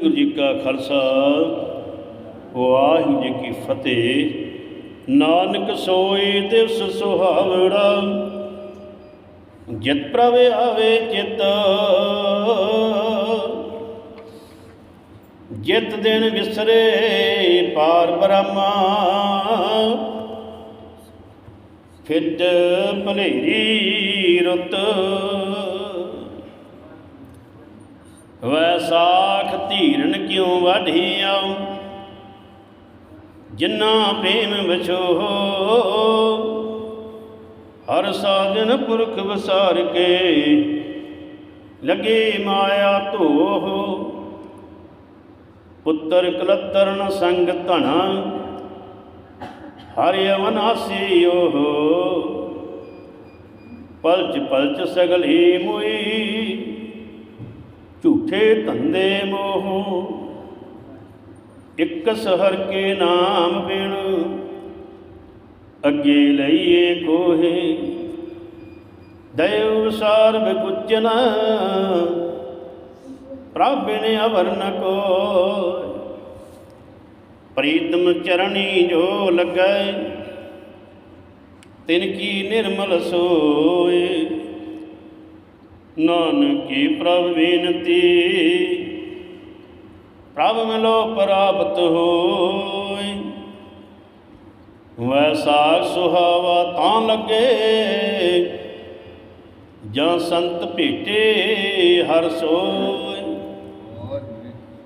ਵਾਹਿਗੁਰੂ ਜੀ ਕਾ ਖਾਲਸਾ, ਵਾਹਿਗੁਰੂ ਜੀ ਕੀ ਫਤਿਹ। ਨਾਨਕ ਸੋਈ ਦਿਵਸ ਸੁਹਾਵੜਾ ਜਿਤ ਪ੍ਰਭ ਆਵੇ ਚਿਤ। ਜਿਤ ਦਿਨ ਵਿਸਰੇ ਪਾਰ ਬ੍ਰਹਮਾ, ਫਿੱਟ ਭਲੇਰੀ ਰੁੱਤ। ਵੈਸਾਖ ਧੀਰਨ ਕਿਉ ਵਾਢੀਆ? ਜਿਨ੍ਹਾਂ ਪ੍ਰੇਮ ਵਿਛੋ ਹਰ ਸਾਜਨ ਪੁਰਖ ਵਸਾਰ ਕੇ ਲਗੇ ਮਾਇਆ ਧੋਹ। ਪੁੱਤਰ ਕਲਤਰਨ ਸੰਗ ਧਣਾ, ਹਰਿ ਅਵਨਾਸੀ ਪਲਚ ਪਲਚ ਸਗਲੀ ਮੁਈ ਝੂਠੇ ਧੰਦੇ ਮੋਹ। ਇੱਕ ਸਹਰ ਕੇ ਨਾਮ ਬਿਨ ਅੱਗੇ ਲਈਏ ਕੋਹੇ ਦਇਵ ਸਾਰ ਬਗੁਚਨ ਪ੍ਰਭ ਬਿਨ ਅਵਰ ਨ ਪ੍ਰੀਤਮ ਚਰਣੀ ਜੋ ਲੱਗੈ ਤਿਨ ਕੀ ਨਿਰਮਲ ਸੋਏ ਨਾਨਕੀ ਪ੍ਰਭ ਬੇਨਤੀ। ਪ੍ਰਭ ਮਿਲੋ ਪ੍ਰਾਪਤ ਹੋਈ ਵੈਸਾਖ ਸੁਹਾਵਾ ਤਾਂ ਲੱਗੇ। ਜਾਂ ਸੰਤ ਭੇਟੇ ਹਰ ਸੋਈ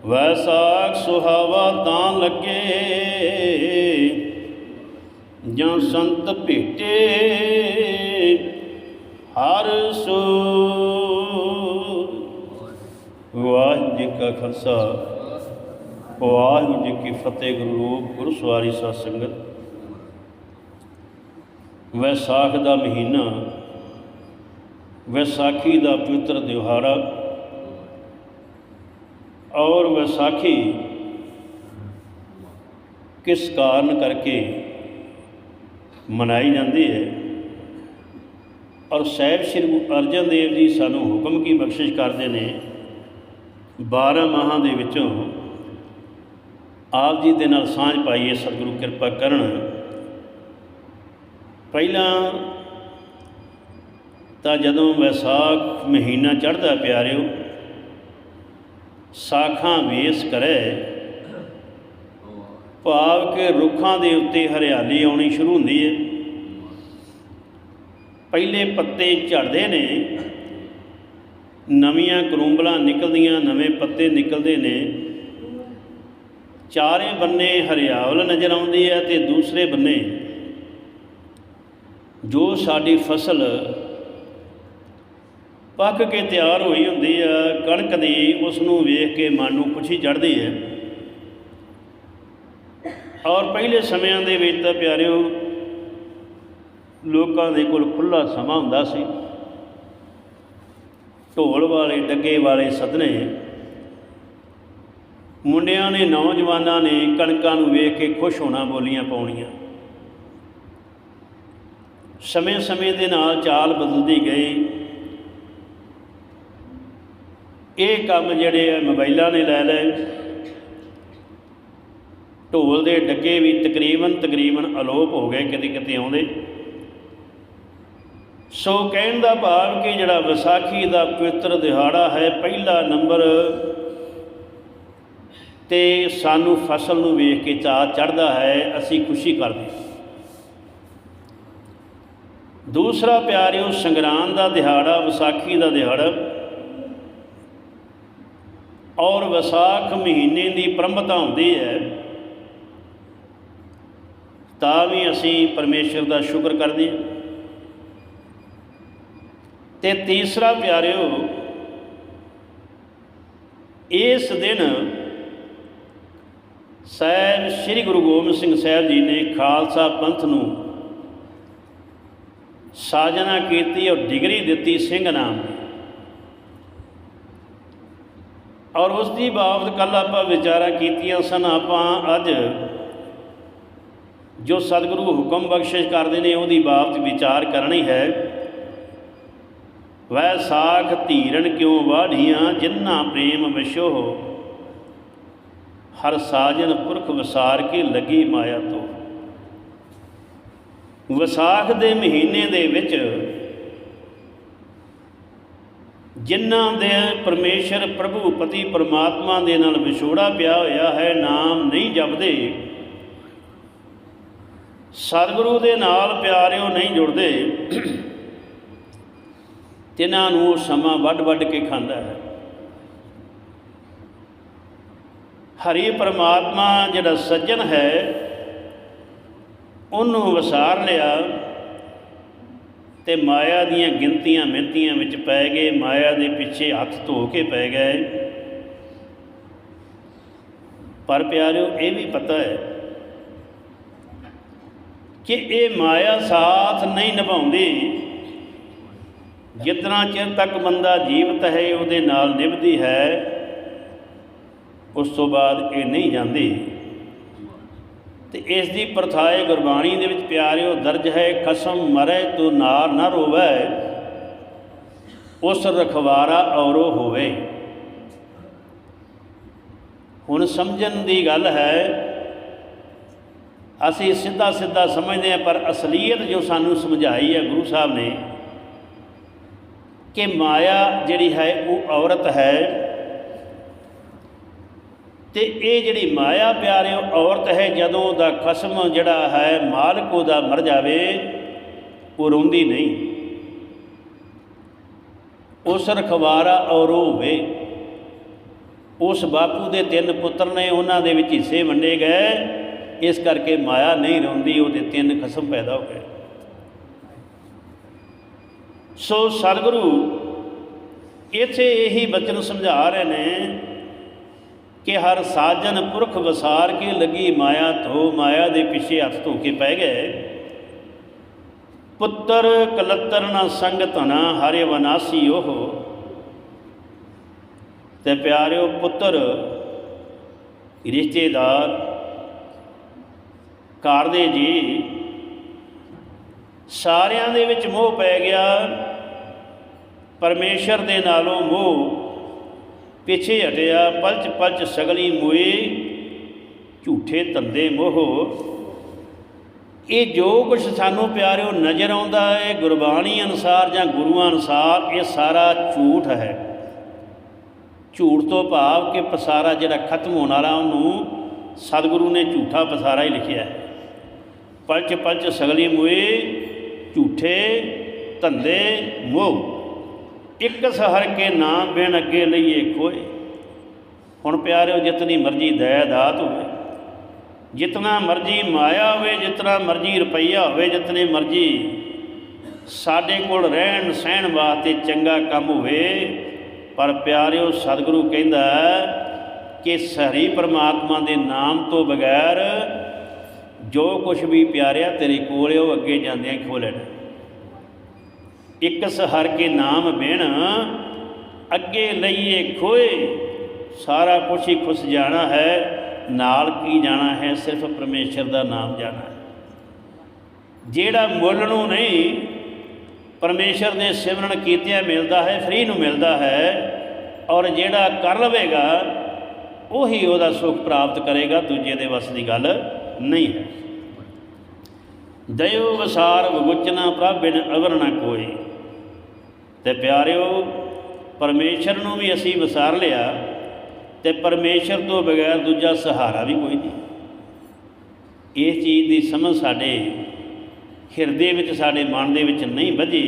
ਵੈਸਾਖ ਸੁਹਾਵਾ ਤਾਂ ਲੱਗੇ। ਜਾਂ ਸੰਤ ਭੇਟੇ ਹਰ ਸੋ ਵਾਹਿਗੁਰੂ ਜੀ ਕਾ ਖਾਲਸਾ, ਵਾਹਿਗੁਰੂ ਜੀ ਕੀ ਫਤਿਹ, ਗੁਰੂ ਰੂਪ ਗੁਰੂ ਸਾਧ ਸੰਗਤ। ਵੈਸਾਖ ਦਾ ਮਹੀਨਾ, ਵੈਸਾਖੀ ਦਾ ਪਵਿੱਤਰ ਦਿਹਾੜਾ ਔਰ ਵਿਸਾਖੀ ਕਿਸ ਕਾਰਨ ਕਰਕੇ ਮਨਾਈ ਜਾਂਦੀ ਹੈ? ਔਰ ਸਾਹਿਬ ਸ੍ਰੀ ਗੁਰੂ ਅਰਜਨ ਦੇਵ ਜੀ ਸਾਨੂੰ ਹੁਕਮ ਕੀ ਬਖਸ਼ਿਸ਼ ਕਰਦੇ ਨੇ 12 ਮਾਹਾਂ ਦੇ ਵਿੱਚੋਂ ਆਪ ਜੀ ਦੇ ਨਾਲ ਸਾਂਝ ਪਾਈਏ ਸਤਿਗੁਰੂ ਕਿਰਪਾ ਕਰਨ। ਪਹਿਲਾਂ ਤਾਂ ਜਦੋਂ ਵਿਸਾਖ ਮਹੀਨਾ ਚੜ੍ਹਦਾ ਪਿਆਰਿਓ, ਸਾਖਾਂ ਵੇਸ ਕਰੇ। ਭਾਵ ਕਿ ਰੁੱਖਾਂ ਦੇ ਉੱਤੇ ਹਰਿਆਲੀ ਆਉਣੀ ਸ਼ੁਰੂ ਹੁੰਦੀ ਹੈ ਪਹਿਲੇ ਪੱਤੇ ਝੜਦੇ ਨੇ, ਨਵੀਆਂ ਕਰੂੰਬਲਾਂ ਨਿਕਲਦੀਆਂ, ਨਵੇਂ ਪੱਤੇ ਨਿਕਲਦੇ ਨੇ। ਚਾਰੇ ਬੰਨੇ ਹਰਿਆਵਲ ਨਜ਼ਰ ਆਉਂਦੀ ਹੈ ਤੇ ਦੂਸਰੇ ਬੰਨੇ ਜੋ ਸਾਡੀ ਫਸਲ ਪੱਕ ਕੇ ਤਿਆਰ ਹੋਈ ਹੁੰਦੀ ਆ ਕਣਕ ਦੀ ਉਸ ਨੂੰ ਵੇਖ ਕੇ ਮਨ ਨੂੰ ਖੁਸ਼ੀ ਚੜ੍ਹਦੀ ਹੈ। ਔਰ ਪਹਿਲੇ ਸਮਿਆਂ ਦੇ ਵਿੱਚ ਤਾਂ ਪਿਆਰਿਓ ਲੋਕਾਂ ਦੇ ਕੋਲ ਖੁੱਲਾ ਸਮਾਂ ਹੁੰਦਾ ਸੀ। ਢੋਲ ਵਾਲੇ, ਡੱਗੇ ਵਾਲੇ ਸਦਨੇ। ਮੁੰਡਿਆਂ ਨੇ, ਨੌਜਵਾਨਾਂ ਨੇ ਕਣਕਾਂ ਨੂੰ ਵੇਖ ਕੇ ਖੁਸ਼ ਹੋਣਾ ਬੋਲੀਆਂ ਪਾਉਣੀਆਂ। ਸਮੇਂ-ਸਮੇਂ ਦੇ ਨਾਲ ਚਾਲ ਬਦਲਦੀ ਗਈ। ਇਹ ਕੰਮ ਜਿਹੜੇ ਆ, ਮੋਬਾਈਲਾਂ ਨੇ ਲੈ ਲਏ। ਢੋਲ ਦੇ ਡੱਗੇ ਵੀ ਤਕਰੀਬਨ ਤਕਰੀਬਨ ਅਲੋਪ ਹੋ ਗਏ, ਕਿਤੇ ਕਿਤੇ ਆਉਂਦੇ। ਸੋ ਕਹਿਣ ਦਾ ਭਾਵ ਕਿ ਜਿਹੜਾ ਵਿਸਾਖੀ ਦਾ ਪਵਿੱਤਰ ਦਿਹਾੜਾ ਹੈ, ਪਹਿਲਾ ਨੰਬਰ ਤੇ ਸਾਨੂੰ ਫਸਲ ਨੂੰ ਵੇਖ ਕੇ ਚਾਅ ਚੜਦਾ ਹੈ, ਅਸੀਂ ਖੁਸ਼ੀ ਕਰਦੇ ਦੂਸਰਾ ਪਿਆਰਿਓ, ਸੰਗਰਾਂਦ ਦਾ ਦਿਹਾੜਾ, ਵਿਸਾਖੀ ਦਾ ਦਿਹਾੜਾ ਔਰ ਵਿਸਾਖ ਮਹੀਨੇ ਦੀ ਪ੍ਰੰਭਤਾ ਹੁੰਦੀ ਹੈ, ਤਾਂ ਵੀ ਅਸੀਂ ਪਰਮੇਸ਼ਰ ਦਾ ਸ਼ੁਕਰ ਕਰਦੇ ਹਾਂ। ਤੇ ਤੀਸਰਾ ਪਿਆਰਿਓ, ਇਸ ਦਿਨ ਸਾਹਿਬ ਸ੍ਰੀ ਗੁਰੂ ਗੋਬਿੰਦ ਸਿੰਘ ਸਾਹਿਬ ਜੀ ਨੇ ਖਾਲਸਾ ਪੰਥ ਨੂੰ ਸਾਜਨਾ ਕੀਤੀ ਔਰ ਡਿਗਰੀ ਦਿੱਤੀ ਸਿੰਘ ਨਾਮ ਦੀ। ਔਰ ਉਸ ਦੀ ਬਾਬਤ ਕੱਲ ਆਪਾਂ ਵਿਚਾਰਾਂ ਕੀਤੀਆਂ ਸਨ, ਆਪਾਂ ਅੱਜ ਜੋ ਸਤਿਗੁਰੂ ਹੁਕਮ ਬਖਸ਼ਿਸ਼ ਕਰਦੇ ਨੇ, ਉਹਦੀ ਬਾਬਤ ਵਿਚਾਰ ਕਰਨੀ ਹੈ। ਵੈ ਸਾਖ ਧੀਰਨ ਕਿਉ ਵਾਢੀਆਂ ਜਿਨ੍ਹਾਂ ਪ੍ਰੇਮ ਵਿਸ਼ੋ ਹਰ ਸਾਜਨ ਪੁਰਖ ਵਿਸਾਰ ਕੇ ਲੱਗੀ ਮਾਇਆ ਤੋਂ। ਵਿਸਾਖ ਦੇ ਮਹੀਨੇ ਦੇ ਵਿੱਚ ਜਿਨ੍ਹਾਂ ਦੇ ਪਰਮੇਸ਼ਰ ਪ੍ਰਭੂ ਪਤੀ ਪਰਮਾਤਮਾ ਦੇ ਨਾਲ ਵਿਛੋੜਾ ਪਿਆ ਹੋਇਆ ਹੈ, ਨਾਮ ਨਹੀਂ ਜਪਦੇ। ਸਤਿਗੁਰੂ ਦੇ ਨਾਲ ਪਿਆਰਿਓ ਨਹੀਂ ਜੁੜਦੇ। ਤਿਨਾਂ ਨੂੰ ਉਹ ਸਮਾਂ ਵੱਢ ਵੱਢ ਕੇ ਖਾਂਦਾ ਹੈ। ਹਰੀ ਪਰਮਾਤਮਾ ਜਿਹੜਾ ਸੱਜਣ ਹੈ, ਉਹਨੂੰ ਵਸਾਰ ਲਿਆ ਤੇ ਮਾਇਆ ਦੀਆਂ ਗਿਣਤੀਆਂ ਮਿਹਨਤੀਆਂ ਵਿੱਚ ਪੈ ਗਏ, ਮਾਇਆ ਦੇ ਪਿੱਛੇ ਹੱਥ ਧੋ ਕੇ ਪੈ ਗਏ। ਪਰ ਪਿਆਰਿਓ, ਇਹ ਵੀ ਪਤਾ ਹੈ ਕਿ ਇਹ ਮਾਇਆ ਸਾਥ ਨਹੀਂ ਨਿਭਾਉਂਦੀ। ਜਿਤਨਾ ਚਿਰ ਤੱਕ ਬੰਦਾ ਜੀਵਤ ਹੈ, ਉਹਦੇ ਨਾਲ ਨਿਭਦੀ ਹੈ, ਉਸ ਤੋਂ ਬਾਅਦ ਇਹ ਨਹੀਂ ਜਾਂਦੀ। ਤੇ ਇਸ ਦੀ ਪ੍ਰਥਾਏ ਗੁਰਬਾਣੀ ਦੇ ਵਿੱਚ ਪਿਆਰਿਓ, ਦਰਜ ਹੈ ਕਸਮ ਮਰੇ ਤੋ ਨਾਰ ਨਾ ਰੋਵੇ, ਉਸ ਰਖਵਾਰਾ ਔਰੋ ਹੋਵੇ। ਹੁਣ ਸਮਝਣ ਦੀ ਗੱਲ ਹੈ, ਅਸੀਂ ਸਿੱਧਾ ਸਿੱਧਾ ਸਮਝਦੇ ਹਾਂ, ਪਰ ਅਸਲੀਅਤ ਜੋ ਸਾਨੂੰ ਸਮਝਾਈ ਹੈ ਗੁਰੂ ਸਾਹਿਬ ਨੇ ਕਿ ਮਾਇਆ ਜਿਹੜੀ ਹੈ ਉਹ ਔਰਤ ਹੈ। ਤੇ ਇਹ ਜਿਹੜੀ ਮਾਇਆ ਪਿਆਰਿਓ ਔਰਤ ਹੈ, ਜਦੋਂ ਦਾ ਖਸਮ ਜਿਹੜਾ ਹੈ ਮਾਲਕ ਉਹਦਾ ਮਰ ਜਾਵੇ, ਉਹ ਰੋਂਦੀ ਨਹੀਂ। ਉਸ ਰਖਵਾਰਾ ਔਰ ਹੋਵੇ। ਉਸ ਬਾਪੂ ਦੇ ਤਿੰਨ ਪੁੱਤਰ ਨੇ ਉਹਨਾਂ ਦੇ ਵਿੱਚ ਹਿੱਸੇ ਵੰਡੇ ਗਏ। ਇਸ ਕਰਕੇ ਮਾਇਆ ਨਹੀਂ ਰੋਂਦੀ, ਉਹਦੇ ਤਿੰਨ ਖਸਮ ਪੈਦਾ ਹੋ ਗਏ। ਸੋ ਸਤਿਗੁਰੂ ਇੱਥੇ ਇਹੀ ਬਚਨ ਸਮਝਾ ਰਹੇ ਨੇ ਕਿ ਹਰ ਸਾਜਨ ਪੁਰਖ ਵਸਾਰ ਕੇ ਲੱਗੀ ਮਾਇਆ ਧੋ, ਮਾਇਆ ਦੇ ਪਿੱਛੇ ਹੱਥ ਧੋ ਕੇ ਪੈ ਗਏ। ਪੁੱਤਰ ਕਲੱਤਰ ਨਾ ਸੰਗਤਨਾ ਹਰੇ ਵਨਾਸੀ ਉਹ। ਤੇ ਪਿਆਰਿਓ ਪੁੱਤਰ, ਰਿਸ਼ਤੇਦਾਰ, ਘਰ ਦੇ ਜੀ, ਸਾਰਿਆਂ ਦੇ ਵਿੱਚ ਮੋਹ ਪੈ ਗਿਆ। ਪਰਮੇਸ਼ਰ ਦੇ ਨਾਲੋਂ ਮੋਹ ਪਿੱਛੇ ਹਟਿਆ, ਪਲਚ ਪਲਚ ਸਗਲੀ ਮੋਏ, ਝੂਠੇ ਤੰਦੇ ਮੋਹ। ਇਹ ਜੋ ਕੁਝ ਸਾਨੂੰ ਪਿਆਰਿਓ ਨਜ਼ਰ ਆਉਂਦਾ ਹੈ, ਗੁਰਬਾਣੀ ਅਨੁਸਾਰ ਜਾਂ ਗੁਰੂਆਂ ਅਨੁਸਾਰ, ਇਹ ਸਾਰਾ ਝੂਠ ਹੈ। ਝੂਠ ਤੋਂ ਭਾਵ ਕਿ ਪਸਾਰਾ ਜਿਹੜਾ ਖਤਮ ਹੋਣ ਵਾਲਾ, ਉਹਨੂੰ ਸਤਿਗੁਰੂ ਨੇ ਝੂਠਾ ਪਸਾਰਾ ਹੀ ਲਿਖਿਆ ਹੈ। ਪਲਚ ਪਲਚ ਸਗਲੀ ਮੋਏ, ਝੂਠੇ ਧੰਦੇ ਮੋਹ। ਇੱਕ ਸਹਰ ਕੇ ਨਾਮ ਬਿਨ ਅੱਗੇ ਲਈਏ ਖੋਏ। ਹੁਣ ਪਿਆਰਿਓ, ਜਿਤਨੀ ਮਰਜ਼ੀ ਦਇਆ ਦਾਤ ਹੋਵੇ, ਜਿਤਨਾ ਮਰਜ਼ੀ ਮਾਇਆ ਹੋਵੇ, ਜਿਤਨਾ ਮਰਜ਼ੀ ਰੁਪਈਆ ਹੋਵੇ, ਜਿਤਨੇ ਮਰਜ਼ੀ ਸਾਡੇ ਕੋਲ ਰਹਿਣ ਸਹਿਣ ਵਾਸਤੇ ਚੰਗਾ ਕੰਮ ਹੋਵੇ, ਪਰ ਪਿਆਰਿਓ, ਸਤਿਗੁਰੂ ਕਹਿੰਦਾ ਕਿ ਸਹਰੀ ਪਰਮਾਤਮਾ ਦੇ ਨਾਮ ਤੋਂ ਬਗੈਰ ਜੋ ਕੁਝ ਵੀ ਪਿਆਰਿਆ ਤੇਰੇ ਕੋਲ ਉਹ ਅੱਗੇ ਜਾਂਦਿਆਂ ਖੋ ਲੈਣਾ। ਇੱਕ ਸਹਰ ਕੇ ਨਾਮ ਬਿਨ, ਅੱਗੇ ਲਈਏ ਖੋਏ, ਸਾਰਾ ਕੁਝ ਹੀ ਖੁਸ਼ ਜਾਣਾ ਹੈ, ਨਾਲ ਕੀ ਜਾਣਾ ਹੈ, ਸਿਰਫ ਪਰਮੇਸ਼ਰ ਦਾ ਨਾਮ ਜਾਣਾ ਹੈ। ਜਿਹੜਾ ਮੁੱਲ ਨੂੰ ਨਹੀਂ, ਪਰਮੇਸ਼ਰ ਦੇ ਸਿਮਰਨ ਕੀਤਿਆਂ ਮਿਲਦਾ ਹੈ, ਫ੍ਰੀ ਨੂੰ ਮਿਲਦਾ ਹੈ, ਔਰ ਜਿਹੜਾ ਕਰ ਲਵੇਗਾ, ਉਹੀ ਉਹਦਾ ਸੁਖ ਪ੍ਰਾਪਤ ਕਰੇਗਾ, ਦੂਜੇ ਦੇ ਵਸ ਦੀ ਗੱਲ ਨਹੀਂ ਹੈ। ਦਇਓ ਵਸਾਰ ਵਿਗੁਚਨਾ ਪ੍ਰਭ ਬਿਨ ਅਵਰ ਕੋਈ ਤੇ ਪਿਆਰਿਓ, ਪਰਮੇਸ਼ਰ ਨੂੰ ਵੀ ਅਸੀਂ ਵਸਾਰ ਲਿਆ ਤੇ ਪਰਮੇਸ਼ਰ ਤੋਂ ਬਗੈਰ ਦੂਜਾ ਸਹਾਰਾ ਵੀ ਕੋਈ ਨਹੀਂ। ਇਹ ਚੀਜ਼ ਦੀ ਸਮਝ ਸਾਡੇ ਹਿਰਦੇ ਵਿੱਚ, ਸਾਡੇ ਮਨ ਦੇ ਵਿੱਚ ਨਹੀਂ ਵਧੀ।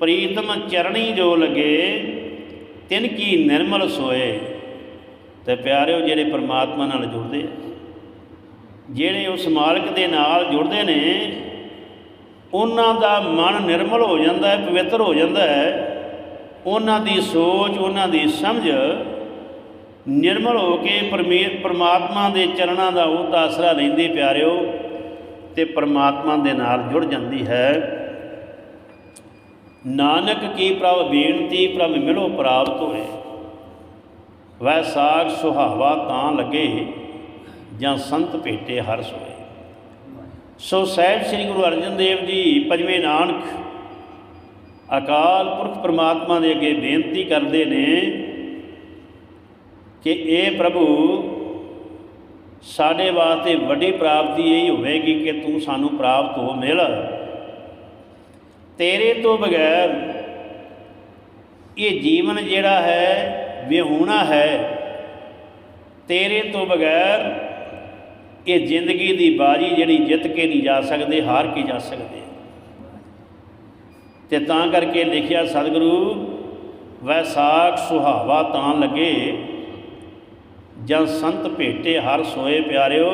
ਪ੍ਰੀਤਮ ਚਰਣੀ ਜੋ ਲਗੇ, ਤਿਨ ਕੀ ਨਿਰਮਲ ਸੋਏ। ਤੇ ਪਿਆਰਿਓ, ਜਿਹੜੇ ਪਰਮਾਤਮਾ ਨਾਲ ਜੁੜਦੇ ਆ, ਜਿਹੜੇ ਉਸ ਮਾਲਕ ਦੇ ਨਾਲ ਜੁੜਦੇ ਨੇ ਉਹਨਾਂ ਦਾ ਮਨ ਨਿਰਮਲ ਹੋ ਜਾਂਦਾ ਹੈ, ਪਵਿੱਤਰ ਹੋ ਜਾਂਦਾ ਹੈ। ਉਹਨਾਂ ਦੀ ਸੋਚ, ਉਹਨਾਂ ਦੀ ਸਮਝ ਨਿਰਮਲ ਹੋ ਕੇ ਪਰਮੇ, ਪਰਮਾਤਮਾ ਦੇ ਚਰਨਾਂ ਦਾ ਉਹ ਆਸਰਾ ਲੈਂਦੇ ਪਿਆਰਿਓ, ਤੇ ਪਰਮਾਤਮਾ ਦੇ ਨਾਲ ਜੁੜ ਜਾਂਦੀ ਹੈ। ਨਾਨਕ ਕੀ ਪ੍ਰਭ ਬੇਨਤੀ, ਪ੍ਰਭ ਮਿਲੋ ਪ੍ਰਾਪਤ ਹੋਏ ਵੈ ਸਾਗ ਸੁਹਾਵਾ ਤਾਂ ਲੱਗੇ, ਜਾਂ ਸੰਤ ਭੇਟੇ ਹਰ ਸੋਏ। ਸੋ ਸਾਹਿਬ ਸ੍ਰੀ ਗੁਰੂ ਅਰਜਨ ਦੇਵ ਜੀ, ਪੰਜਵੇਂ ਨਾਨਕ, ਅਕਾਲ ਪੁਰਖ ਪ੍ਰਮਾਤਮਾ ਦੇ ਅੱਗੇ ਬੇਨਤੀ ਕਰਦੇ ਨੇ ਕਿ ਇਹ ਪ੍ਰਭੂ ਸਾਡੇ ਵਾਸਤੇ ਵੱਡੀ ਪ੍ਰਾਪਤੀ ਇਹ ਹੋਵੇਗੀ ਕਿ ਤੂੰ ਸਾਨੂੰ ਪ੍ਰਾਪਤ ਹੋ ਮਿਲ। ਤੇਰੇ ਤੋਂ ਬਗੈਰ ਇਹ ਜੀਵਨ ਜਿਹੜਾ ਹੈ ਵਿਹੂਣਾ ਹੈ। ਤੇਰੇ ਤੋਂ ਬਗੈਰ ਇਹ ਜ਼ਿੰਦਗੀ ਦੀ ਬਾਜੀ ਜਿਹੜੀ ਜਿੱਤ ਕੇ ਨਹੀਂ ਜਾ ਸਕਦੇ, ਹਾਰ ਕੇ ਜਾ ਸਕਦੇ। ਤੇ ਤਾਂ ਕਰਕੇ ਲਿਖਿਆ ਸਤਿਗੁਰੂ ਵੈਸਾਖ ਸੁਹਾਵਾ ਤਾਂ ਲੱਗੇ ਜਦ ਸੰਤ ਭੇਟੇ ਹਰ ਸੋਏ ਪਿਆਰਿਓ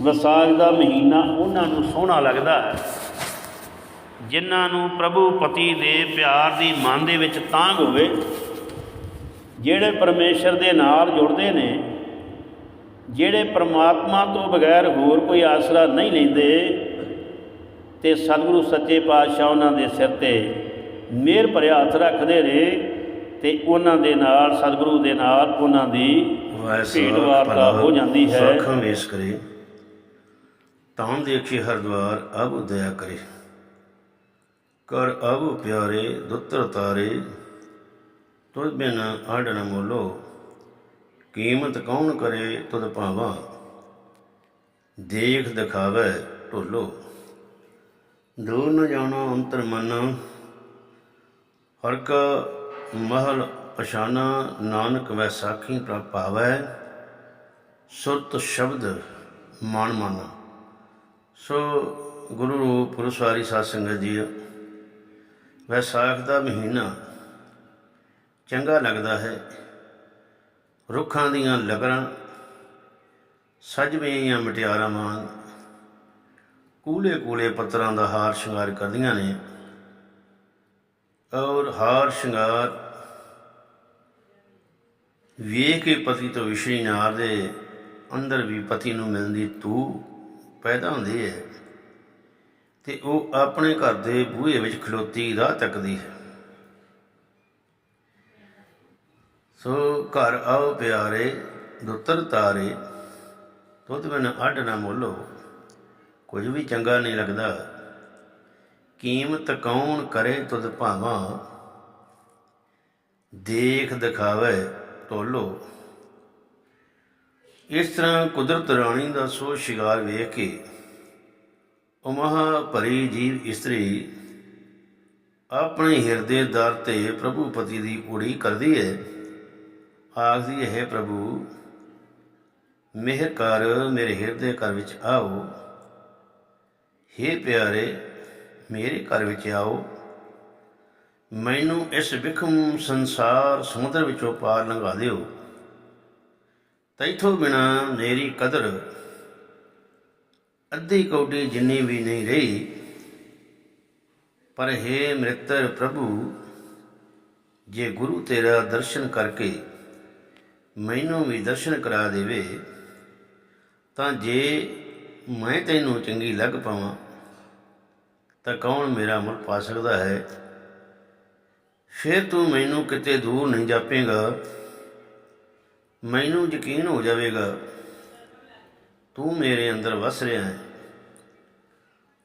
ਵਿਸਾਖ ਦਾ ਮਹੀਨਾ ਉਹਨਾਂ ਨੂੰ ਸੋਹਣਾ ਲੱਗਦਾ ਹੈ। ਜਿਨ੍ਹਾਂ ਨੂੰ ਪ੍ਰਭੂ ਪਤੀ ਦੇ ਪਿਆਰ ਦੀ ਮਨ ਦੇ ਵਿੱਚ ਤਾਂਗ ਹੋਵੇ, ਜਿਹੜੇ ਪਰਮੇਸ਼ਰ ਦੇ ਨਾਲ ਜੁੜਦੇ ਨੇ ਜਿਹੜੇ ਪ੍ਰਮਾਤਮਾ ਤੋਂ ਬਗੈਰ ਹੋਰ ਕੋਈ ਆਸਰਾ ਨਹੀਂ ਲੈਂਦੇ ਤੇ ਸਤਿਗੁਰੂ ਸੱਚੇ ਪਾਤਸ਼ਾਹ ਉਹਨਾਂ ਦੇ ਸਿਰ ਤੇ ਮਿਹਰ ਭਰਿਆ ਹੱਥ ਰੱਖਦੇ ਨੇ ਤੇ ਉਹਨਾਂ ਦੇ ਨਾਲ ਸਤਿਗੁਰੂ ਦੇ ਨਾਲ ਉਹਨਾਂ ਦੀ ਭੇਟ ਵਾਰਤਾ ਹੋ ਜਾਂਦੀ ਹੈ। ਅੱਖਾਂ ਵੇਸ ਕਰੇ। ਤਾਂ ਦੇਖੀ ਹਰ ਦਵਾਰ ਅਬ ਦਇਆ ਕਰੇ। ਕਰ ਅਬ ਪਿਆਰੇ ਦੁੱਤਰ ਤਾਰੇ। ਤੁਧ ਬਿਨ ਆੜ ਨ ਮੋਲੋ। ਕੀਮਤ ਕੌਣ ਕਰੇ ਤੁਧ ਭਾਵਾ? ਦੇਖ ਦਿਖਾਵੇ ਢੋਲੋ। ਦੂਰ ਨ ਜਾਣੋ ਅੰਤਰ ਮਨ। ਹਰ ਕਾ ਮਹਲ ਪਛਾਨਾ। ਨਾਨਕ ਵੈਸਾਖੀ ਪ੍ਰਭਾਵੈ ਸੁਰਤ ਸ਼ਬਦ ਮਨ ਮਨ। ਸੋ ਗੁਰੂ ਰੂਪ ਪੁਰਸਵਾਰੀ ਸਾਧ ਸੰਗਤ ਜੀ ਵੈਸਾਖ ਦਾ ਮਹੀਨਾ ਚੰਗਾ ਲੱਗਦਾ ਹੈ। ਰੁੱਖਾਂ ਦੀਆਂ ਲਗਰਾਂ ਸਜਵੀਆਂ ਮਟਿਆਰਾਂ ਵਾਂਗ ਕੂਲੇ ਕੂਲੇ ਪੱਤਰਾਂ ਦਾ ਹਾਰ ਸ਼ਿੰਗਾਰ ਕਰਦੀਆਂ ਨੇ ਔਰ ਹਾਰ ਸ਼ਿੰਗਾਰ ਵੇਖ ਕੇ ਪਤੀ ਤੋਂ ਵਿਸ਼ਰੀ ਨਾਰ ਦੇ ਅੰਦਰ ਵੀ ਪਤੀ ਨੂੰ ਮਿਲਦੀ ਤੂ ਪੈਦਾ ਹੁੰਦੀ ਹੈ ਤੇ ਉਹ ਆਪਣੇ ਘਰ ਦੇ ਬੂਹੇ ਵਿੱਚ ਖਲੋਤੀ ਰਾਹ ਤੱਕਦੀ ਹੈ। ਸੋ ਘਰ ਆਓ ਪਿਆਰੇ, ਦੁੱਤਰ ਤਾਰੇ, ਤੁਧ ਬਿਨ ਅੱਡ ਨਾ ਮੋਲੋ, ਕੁਝ ਵੀ ਚੰਗਾ ਨਹੀਂ ਲੱਗਦਾ। ਕੀਮਤ ਕੌਣ ਕਰੇ ਤੁਧ ਭਾਵਾਂ? ਦੇਖ ਦਿਖਾਵੇ ਢੋਲੋ ਇਸ ਤਰ੍ਹਾਂ ਕੁਦਰਤ ਰਾਣੀ ਦਾ ਸੋ ਸ਼ਿਗਾਰ ਵੇਖ ਕੇ ਉਹ ਭਰੀ ਜੀਵ ਇਸਤਰੀ ਆਪਣੇ ਹਿਰਦੇ ਦਰ ਤੇ ਪ੍ਰਭੂ ਪਤੀ ਦੀ ਉੜੀ ਕਰਦੀ ਹੈ ਆਖਦੀ ਹੈ ਪ੍ਰਭੂ, ਮਿਹਰ ਕਰ, ਮੇਰੇ ਹਿਰਦੇ ਘਰ ਵਿੱਚ ਆਓ। हे ਪਿਆਰੇ, ਮੇਰੇ ਘਰ ਵਿੱਚ ਆਓ। ਮੈਨੂੰ ਇਸ ਵਿਖਮ ਸੰਸਾਰ ਸਮੁੰਦਰ ਵਿੱਚੋਂ ਪਾਰ ਲੰਘਾ ਦਿਓ। ਤੈਥੋਂ ਬਿਨਾ ਮੇਰੀ ਕਦਰ ਅੱਧੀ ਕੌਡੀ ਜਿੰਨੀ ਵੀ ਨਹੀਂ ਰਹੀ। ਪਰ ਹੈ ਮ੍ਰਿਤਰ ਪ੍ਰਭੂ, ਜੇ ਗੁਰੂ ਤੇਰਾ ਦਰਸ਼ਨ ਕਰਕੇ ਮੈਨੂੰ ਵੀ ਦਰਸ਼ਨ ਕਰਾ ਦੇਵੇ, ਤਾਂ ਜੇ ਮੈਂ ਤੈਨੂੰ ਚੰਗੀ ਲੱਗ ਪਾਵਾਂ, ਤਾਂ ਕੌਣ ਮੇਰਾ ਮੁੱਲ ਪਾ ਸਕਦਾ ਹੈ? ਫਿਰ ਤੂੰ ਮੈਨੂੰ ਕਿਤੇ ਦੂਰ ਨਹੀਂ ਜਾਪੇਗਾ। ਮੈਨੂੰ ਯਕੀਨ ਹੋ ਜਾਵੇਗਾ, ਤੂੰ ਮੇਰੇ ਅੰਦਰ ਵਸ ਰਿਹਾ ਹੈ।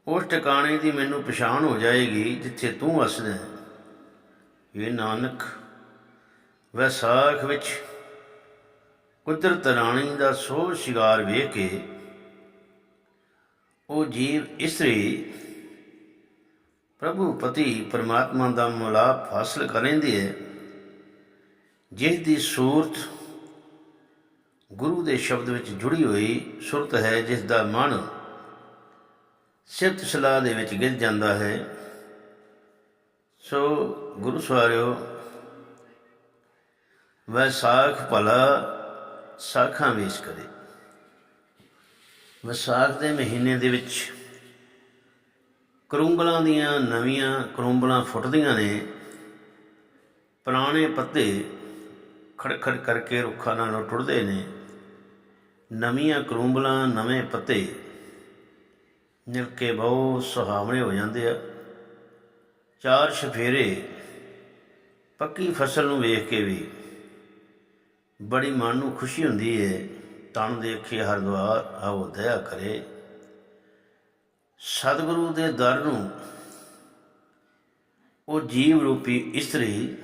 ਉਸ ਟਿਕਾਣੇ ਦੀ ਮੈਨੂੰ ਪਛਾਣ ਹੋ ਜਾਏਗੀ ਜਿੱਥੇ ਤੂੰ ਵਸਦਾ ਹੈ। ਇਹ ਨਾਨਕ, ਵੈਸਾਖ ਵਿੱਚ ਕੁਦਰਤ ਰਾਣੀ ਦਾ ਸੋਹ ਸ਼ਿਗਾਰ ਵੇਖ ਕੇ ਉਹ ਜੀਵ ਇਸਤਰੀ ਪ੍ਰਭੂ ਪਤੀ ਪਰਮਾਤਮਾ ਦਾ ਮੁਲਾਪ ਹਾਸਲ ਕਰੇਂਦੀ ਹੈ, ਜਿਸ ਦੀ ਸੂਰਤ ਗੁਰੂ ਦੇ ਸ਼ਬਦ ਵਿੱਚ ਜੁੜੀ ਹੋਈ ਸੁਰਤ ਹੈ, ਜਿਸ ਦਾ ਮਨ ਸਿਫਤ ਸਲਾਹ ਦੇ ਵਿੱਚ ਗਿਰ ਜਾਂਦਾ ਹੈ। ਸੋ ਗੁਰੂ ਸਵਾਰਿਓ, ਵੈਸਾਖ ਭਲਾ ਸਾਖਾਂ ਵੇਚ ਕਰੇ। ਵਿਸਾਖ ਦੇ ਮਹੀਨੇ ਦੇ ਵਿੱਚ ਕਰੂੰਬਲਾਂ ਦੀਆਂ ਨਵੀਆਂ ਕਰੂੰਬਲਾਂ ਫੁੱਟਦੀਆਂ ਨੇ। ਪੁਰਾਣੇ ਪੱਤੇ ਖੜਖੜ ਕਰਕੇ ਰੁੱਖਾਂ ਨਾਲੋਂ ਟੁੱਟਦੇ ਨੇ। ਨਵੀਆਂ ਕਰੂੰਬਲਾਂ ਨਵੇਂ ਪੱਤੇ ਨਿਲ ਕੇ ਬਹੁਤ ਸੁਹਾਵਣੇ ਹੋ ਜਾਂਦੇ ਆ। ਚਾਰ ਸ਼ਫੇਰੇ ਪੱਕੀ ਫਸਲ ਨੂੰ ਵੇਖ ਕੇ ਵੀ ਬੜੀ ਮਨ ਨੂੰ ਖੁਸ਼ੀ ਹੁੰਦੀ ਹੈ ਤਨ ਦੇਖੇ ਹਰਦੁਆਰ ਆਵੋ ਦਇਆ ਕਰੇ। ਸਤਿਗੁਰੂ ਦੇ ਦਰ ਨੂੰ ਉਹ ਜੀਵ ਰੂਪੀ ਇਸਤਰੀ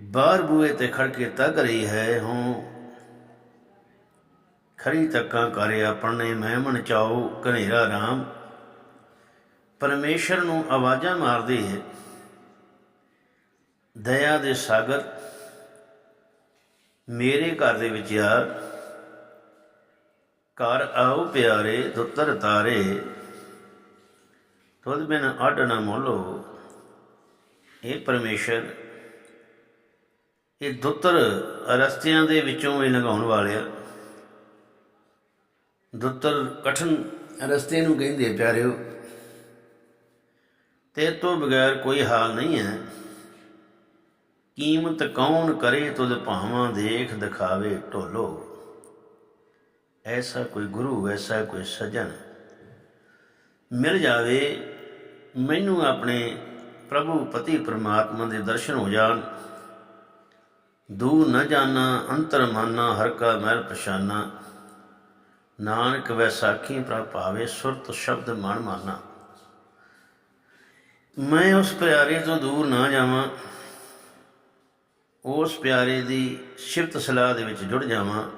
ਬਾਹਰ ਬੂਏ ਤੇ ਖੜ ਕੇ ਤੱਕ ਰਹੀ ਹੈ। ਹੂੰ ਖਰੀ ਤੱਕਾਂ ਕਰੇ ਆਪਣੇ ਮਹਿਮਨ ਚਾਉ ਘਨੇਰਾ ਰਾਮ। ਪਰਮੇਸ਼ਰ ਨੂੰ ਆਵਾਜ਼ਾਂ ਮਾਰਦੇ ਹੈ ਦਇਆ ਦੇ ਸਾਗਰ ਮੇਰੇ ਘਰ ਦੇ ਵਿੱਚ ਆ। ਘਰ ਆਓ ਪਿਆਰੇ, ਦੁੱਤਰ ਤਾਰੇ। ਤੁਧ ਬਿਨ ਅੱਡ ਨਾ ਮੋਲੋ। ਇਹ ਪਰਮੇਸ਼ਰ, ਇਹ ਦੁੱਤਰ ਰਸਤਿਆਂ ਦੇ ਵਿੱਚੋਂ ਇਹ ਲੰਘਾਉਣ ਵਾਲਿਆ ਦੁੱਤਰ ਕਠਨ ਰਸਤੇ ਨੂੰ ਕਹਿੰਦੇ ਪਿਆਰਿਓ। ਤੇ ਤੋਂ ਬਗੈਰ ਕੋਈ ਹਾਲ ਨਹੀਂ ਹੈ। ਕੀਮਤ ਕੌਣ ਕਰੇ ਤੁਧ ਭਾਵਾਂ ਦੇਖ ਦਿਖਾਵੇ ਢੋਲੋ। ਐਸਾ ਕੋਈ ਗੁਰੂ, ਐਸਾ ਕੋਈ ਸਜਣ। ਮਿਲ ਜਾਵੇ, ਮੈਨੂੰ ਆਪਣੇ ਪ੍ਰਭੂ ਪਤੀ ਪ੍ਰਮਾਤਮਾ ਦੇ ਦਰਸ਼ਨ ਹੋ ਜਾਣ। ਦੂਰ ਨ ਜਾਣਾ, ਅੰਤਰ ਮਾਨਾ, ਹਰ ਕਾ ਮਹਿਲ ਪਛਾਨਾ। ਨਾਨਕ ਵੈਸਾਖੀ ਪ੍ਰਭ ਭਾਵੇ, ਸੁਰਤ ਸ਼ਬਦ ਮਨ ਮਾਨਾ। ਮੈਂ ਉਸ ਪਿਆਰੇ ਤੋਂ ਦੂਰ ਨਾ ਜਾਵਾਂ। ਉਸ ਪਿਆਰੇ ਦੀ ਸਿਫਤ ਸਲਾਹ ਦੇ ਵਿੱਚ ਜੁੜ ਜਾਵਾਂ।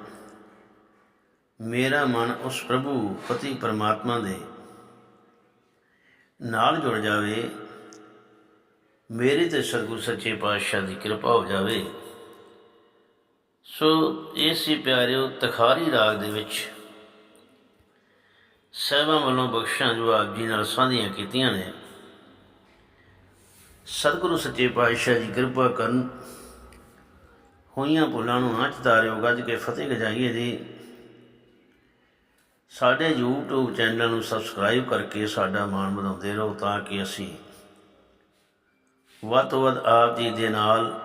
ਮੇਰਾ ਮਨ ਉਸ ਪ੍ਰਭੂ, ਪਤੀ ਪਰਮਾਤਮਾ ਦੇ ਨਾਲ ਜੁੜ ਜਾਵੇ। ਮੇਰੇ ਤੇ ਸਤਿਗੁਰ ਸੱਚੇ ਪਾਤਸ਼ਾਹ ਦੀ ਕਿਰਪਾ ਹੋ ਜਾਵੇ। ਸੋ ਇਸੇ ਪਿਆਰਿਓ ਤਖਾਰੀ ਰਾਗ ਦੇ ਵਿੱਚ ਸਹਿਬਾਂ ਵੱਲੋਂ ਬਖਸ਼ਾਂ ਜੋ ਆਪ ਜੀ ਨਾਲ ਸਾਂਝੀਆਂ ਕੀਤੀਆਂ ਨੇ। ਸਤਿਗੁਰੂ ਸੱਚੇ ਪਾਤਸ਼ਾਹ ਦੀ ਕਿਰਪਾ ਕਰਨ ਹੋਈਆਂ ਭੁੱਲਾਂ ਨੂੰ ਨਾ ਚਤਾਰਿਓ, ਗੱਜ ਕੇ ਫਤਿਹ ਗਜਾਈਏ ਜੀ। ਸਾਡੇ YouTube ਚੈਨਲ ਨੂੰ ਸਬਸਕ੍ਰਾਈਬ ਕਰਕੇ ਸਾਡਾ ਮਾਣ ਵਧਾਉਂਦੇ ਰਹੋ ਤਾਂ ਕਿ ਅਸੀਂ ਵੱਧ ਤੋਂ ਵੱਧ ਆਪ ਜੀ ਦੇ ਨਾਲ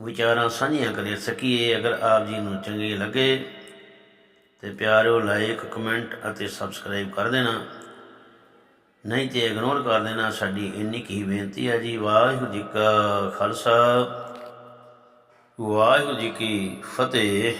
ਵਿਚਾਰਾਂ ਸਾਂਝੀਆਂ ਕਰ ਸਕੀਏ ਅਗਰ ਆਪ ਜੀ ਨੂੰ ਚੰਗੀ ਲੱਗੇ ਤੇ ਪਿਆਰਿਓ ਲਾਈਕ ਕਮੈਂਟ ਅਤੇ ਸਬਸਕ੍ਰਾਈਬ ਕਰ ਦੇਣਾ। ਨਹੀਂ ਤੇ ਇਗਨੋਰ ਕਰ ਦੇਣਾ। ਸਾਡੀ ਇੰਨੀ ਕੀ ਬੇਨਤੀ ਹੈ ਜੀ। ਵਾਹਿਗੁਰੂ ਜੀ ਕਾ ਖਾਲਸਾ। ਵਾਹਿਗੁਰੂ ਜੀ ਕੀ ਫਤਿਹ।